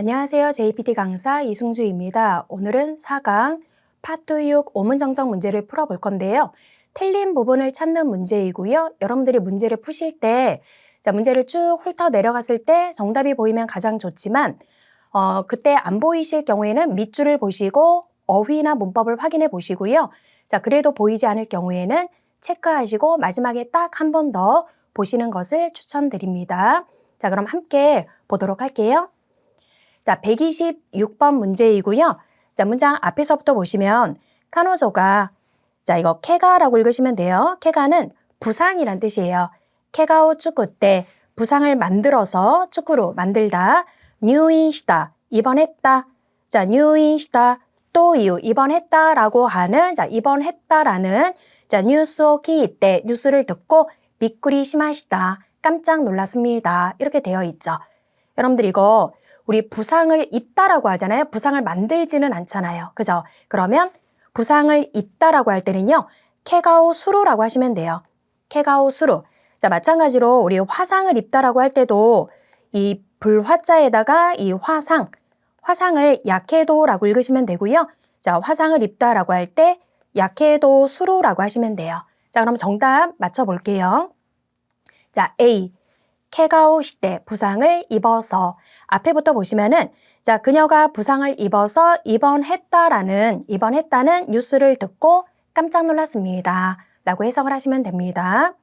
안녕하세요. JPT 강사 이승주입니다. 오늘은 4강 파트 6 오문정정 문제를 풀어볼 건데요. 틀린 부분을 찾는 문제이고요. 여러분들이 문제를 푸실 때 자, 문제를 쭉 훑어 내려갔을 때 정답이 보이면 가장 좋지만 어, 그때 안 보이실 경우에는 밑줄을 보시고 어휘나 문법을 확인해 보시고요. 자, 그래도 보이지 않을 경우에는 체크하시고 마지막에 딱 한 번 더 보시는 것을 추천드립니다. 자, 그럼 함께 보도록 할게요. 자, 126번 문제이고요. 자, 문장 앞에서부터 보시면 카노조가 자, 이거 케가라고 읽으시면 돼요. 케가는 부상이란 뜻이에요. 케가오 축구 때 부상을 만들어서 축구로 만들다. 뉴인시다. 입원했다. 자, 뉴인시다. 또 이유 입원했다라고 하는 자, 입원했다라는 자, 뉴스 오키 때 뉴스를 듣고 비꾸리 심하시다. 깜짝 놀랐습니다. 이렇게 되어 있죠. 여러분들 이거 우리 부상을 입다라고 하잖아요. 부상을 만들지는 않잖아요. 그죠? 그러면 부상을 입다라고 할 때는요. 케가오 수루라고 하시면 돼요. 케가오 수루. 자, 마찬가지로 우리 화상을 입다라고 할 때도 이 불화자에다가 이 화상, 화상을 약해도라고 읽으시면 되고요. 자, 화상을 입다라고 할 때 약해도 수루라고 하시면 돼요. 자, 그럼 정답 맞춰 볼게요. 자, A. 케가오 시대 부상을 입어서 앞에부터 보시면은 자 그녀가 부상을 입어서 입원했다라는 입원했다는 뉴스를 듣고 깜짝 놀랐습니다. 라고 해석을 하시면 됩니다.